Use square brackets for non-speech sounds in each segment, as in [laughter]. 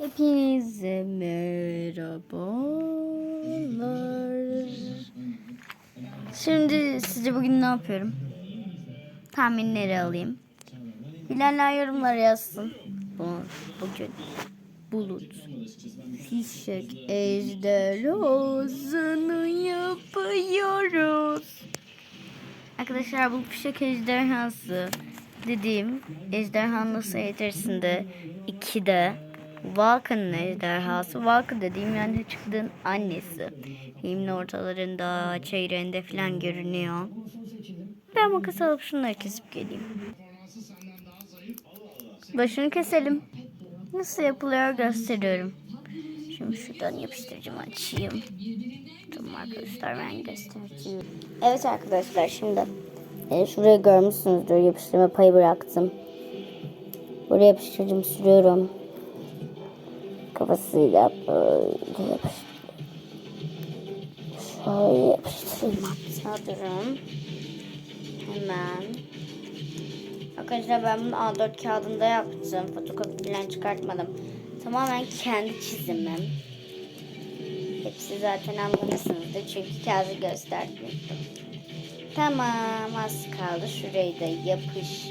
Hepinize merhabalar. Şimdi sizce bugün ne yapıyorum? Tahminleri alayım. Bilenler yorumlara yazsın. Bu, bugün bulut, fişek, ejderhasını yapıyoruz. Arkadaşlar bu fişek ejderhası dediğim ejderhanın sayı içerisinde 2'de Vulcan'ın ejderhası. Vulcan dediğim yani çıktığın annesi. Filmin ortalarında, çeyreğinde falan görünüyor. Ben makas alıp şunları kesip geleyim. Başını keselim. Nasıl yapılıyor gösteriyorum. Şimdi şuradan yapıştırıcımı açayım. Tamam arkadaşlar ben göstereceğim. Evet arkadaşlar şimdi e, şurayı görmüşsünüzdür. Yapıştırma payı bıraktım. Buraya yapıştırıcımı sürüyorum. Kafasıyla böyle yapıştırıyorum. Şöyle yapıştırayım durun. Hemen. Arkadaşlar ben bunu A4 kağıdında yaptım. Fotokopi falan çıkartmadım. Tamamen kendi çizimim. Hepsi zaten anlamışsınızdır. Çünkü kağıdı göstermiştim. Tamam az kaldı. Şurayı da yapış.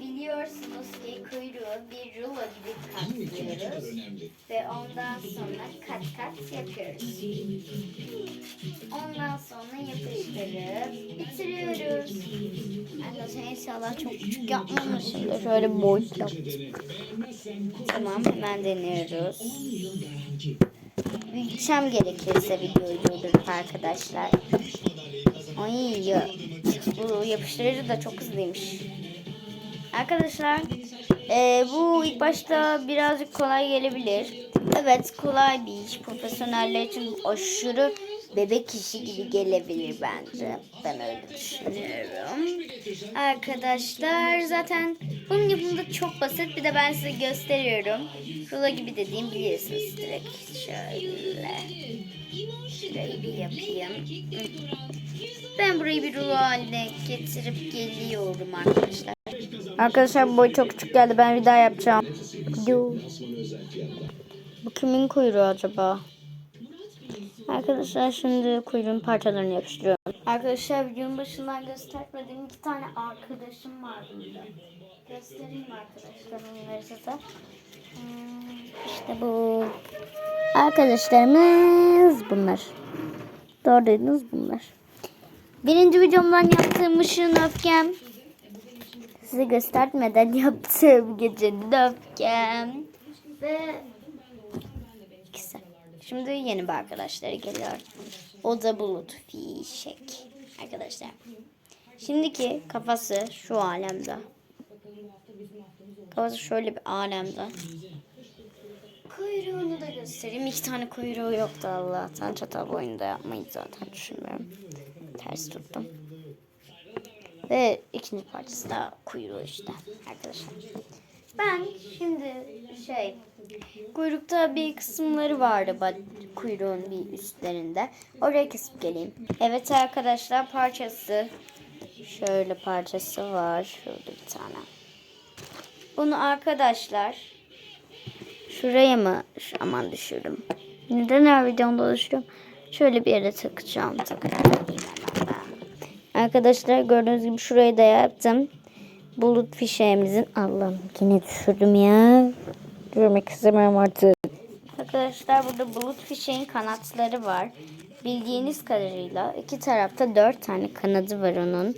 biliyorsunuz ki kuyruğu bir rulo gibi katlıyoruz ve ondan sonra kat kat yapıyoruz. Ondan sonra yapıştırıp bitiriyoruz. Arkadaşlar inşallah çok küçük yapmamışımdır. Şöyle boyut yaptım. Tamam hemen deniyoruz. Büyüteceğim gerekirse videoyu durdurup arkadaşlar. Ay ya. Bu yapıştırıcı da çok hızlıymış. Arkadaşlar e, bu ilk başta birazcık kolay gelebilir. Evet kolay bir iş. Profesyoneller için aşırı bebek işi gibi gelebilir bence. Ben öyle düşünüyorum. Arkadaşlar zaten bunun yapımı da çok basit. Bir de ben size gösteriyorum. Rulo gibi dediğim biliyorsunuz direkt şöyle. Şurayı bir yapayım. Ben burayı bir rulo haline getirip geliyorum arkadaşlar. Arkadaşlar boy çok küçük geldi. Ben bir daha yapacağım. Yo. Bu kimin kuyruğu acaba? Arkadaşlar şimdi kuyruğun parçalarını yapıştırıyorum. Arkadaşlar videonun başından göstermediğim iki tane arkadaşım var burada. Göstereyim arkadaşlar onları size. Hmm, İşte bu. Arkadaşlarımız bunlar. Doğru dediniz bunlar. Birinci videomdan yaptığım ışığın öfkem. Size göstermeden yaptığım gecenin öfkem. Ve ikisi. Şimdi yeni bir arkadaşları geliyor. O da bulut fişek. Arkadaşlar. Şimdiki kafası şu alemde. Kafası şöyle bir alemde. Kuyruğunu da göstereyim. İki tane kuyruğu yoktu Allah'tan. Çatal boyunda yapmayı zaten düşünmüyorum. Ters tuttum. Ve ikinci parçası da kuyruğu işte arkadaşlar. Ben şimdi şey kuyrukta bir kısımları vardı kuyruğun bir üstlerinde. Oraya kesip geleyim. Evet arkadaşlar parçası şöyle parçası var. Şurada bir tane. Bunu arkadaşlar şuraya mı Şu- aman düşürdüm. Neden her videomda düşürüyorum? Şöyle bir yere takacağım. Takacağım. Arkadaşlar gördüğünüz gibi şurayı da yaptım. Bulut fişeğimizin Allah'ım yine düşürdüm ya. Görmek istemiyorum artık. Arkadaşlar burada bulut fişeğin kanatları var. Bildiğiniz kadarıyla iki tarafta dört tane kanadı var onun.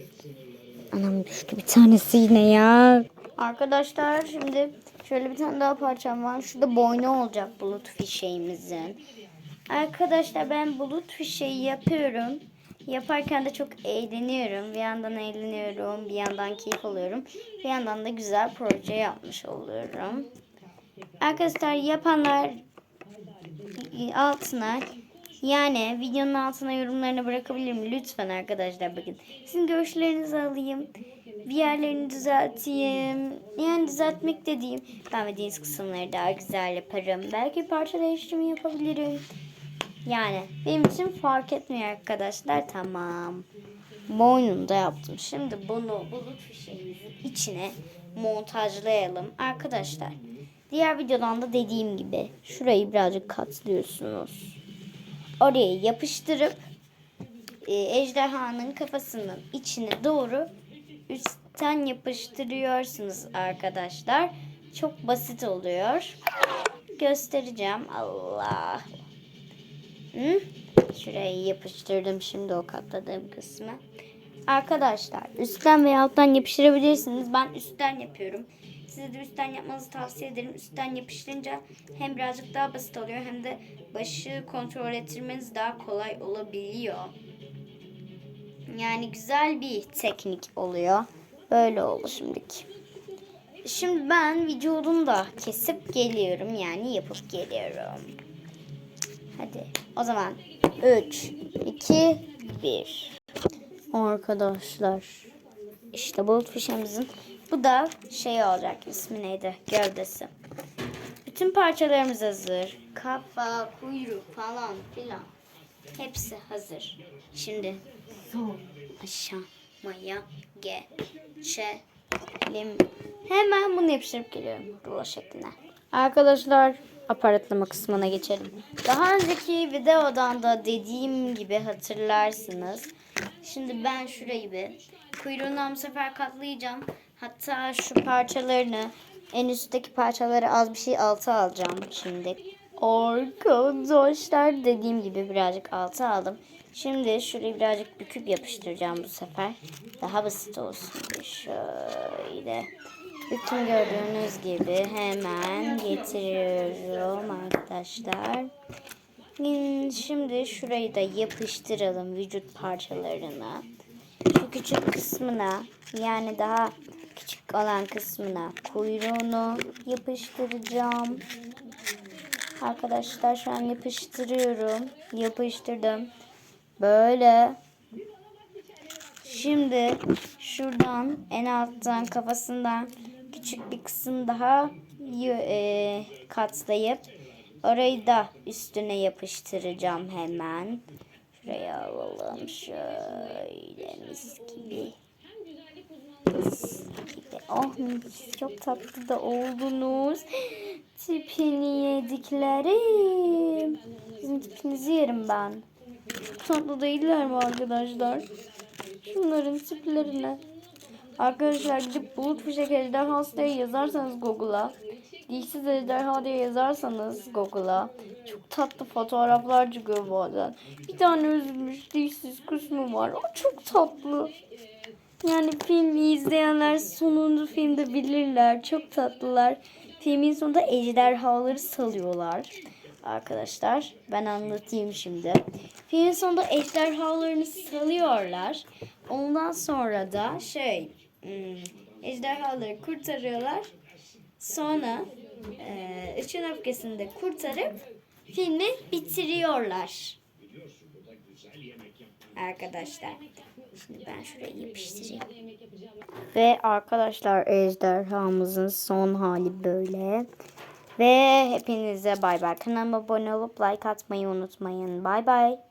Anam düştü bir tanesi yine ya. Arkadaşlar şimdi şöyle bir tane daha parçam var. Şurada boynu olacak bulut fişeğimizin. Arkadaşlar ben bulut fişeği yapıyorum. Yaparken de çok eğleniyorum. Bir yandan eğleniyorum, bir yandan keyif alıyorum. Bir yandan da güzel proje yapmış oluyorum. Arkadaşlar yapanlar e, altına yani videonun altına yorumlarını bırakabilirim lütfen arkadaşlar bakın. Sizin görüşlerinizi alayım. Bir yerlerini düzelteyim. Yani düzeltmek dediğim beğenmediğiniz kısımları daha güzel yaparım. Belki parça değiştirme yapabilirim. Yani benim için fark etmiyor arkadaşlar. Tamam. Boynunu da yaptım. Şimdi bunu bulut fişeğimizin içine montajlayalım. Arkadaşlar diğer videodan da dediğim gibi şurayı birazcık katlıyorsunuz. Oraya yapıştırıp e, ejderhanın kafasının içine doğru üstten yapıştırıyorsunuz arkadaşlar. Çok basit oluyor. Göstereceğim. Allah. Hı? Şurayı yapıştırdım şimdi o katladığım kısmı. Arkadaşlar üstten veya alttan yapıştırabilirsiniz. Ben üstten yapıyorum. Size de üstten yapmanızı tavsiye ederim. Üstten yapıştırınca hem birazcık daha basit oluyor hem de başı kontrol ettirmeniz daha kolay olabiliyor. Yani güzel bir teknik oluyor. Böyle oldu şimdiki. Şimdi ben vücudunu da kesip geliyorum. Yani yapıp geliyorum. Hadi o zaman 3, 2, 1. Arkadaşlar işte bulut fişemizin bu da şey olacak ismi neydi gövdesi. Bütün parçalarımız hazır. Kafa, kuyruk falan filan. Hepsi hazır. Şimdi aşamaya geçelim. Hemen bunu yapıştırıp geliyorum rulo şekline. Arkadaşlar aparatlama kısmına geçelim. Daha önceki videodan da dediğim gibi hatırlarsınız. Şimdi ben şurayı bir kuyruğundan bu sefer katlayacağım. Hatta şu parçalarını en üstteki parçaları az bir şey alta alacağım şimdi. Arkadaşlar dediğim gibi birazcık alta aldım. Şimdi şurayı birazcık büküp yapıştıracağım bu sefer. Daha basit olsun diye şöyle. Bütün gördüğünüz gibi hemen getiriyorum arkadaşlar. Şimdi şurayı da yapıştıralım vücut parçalarına. Şu küçük kısmına yani daha küçük olan kısmına kuyruğunu yapıştıracağım. Arkadaşlar şu an yapıştırıyorum. Yapıştırdım. Böyle. Şimdi şuradan en alttan kafasından küçük bir kısım daha e, katlayıp orayı da üstüne yapıştıracağım hemen. Şuraya alalım şöyle mis gibi. Mis gibi. Oh mis çok tatlı da oldunuz. [gasps] Tipini yediklerim. Sizin tipinizi yerim ben. Tatlı değiller mi arkadaşlar? Şunların tiplerine. Arkadaşlar gidip bulut fişek ejderhası diye yazarsanız Google'a. Dişsiz ejderha diye yazarsanız Google'a. Çok tatlı fotoğraflar çıkıyor bazen. Bir tane üzülmüş dişsiz kısmı var. O çok tatlı. Yani filmi izleyenler sonunda filmde bilirler. Çok tatlılar. Filmin sonunda ejderhaları salıyorlar. Arkadaşlar ben anlatayım şimdi. Filmin sonunda ejderhalarını salıyorlar. Ondan sonra da şey hmm, ejderhaları kurtarıyorlar. Sonra e, üçün öfkesini de kurtarıp filmi bitiriyorlar. Arkadaşlar. Şimdi ben şuraya yapıştırayım. Ve arkadaşlar ejderhamızın son hali böyle. Ve hepinize bay bay. Kanalıma abone olup like atmayı unutmayın. Bay bay.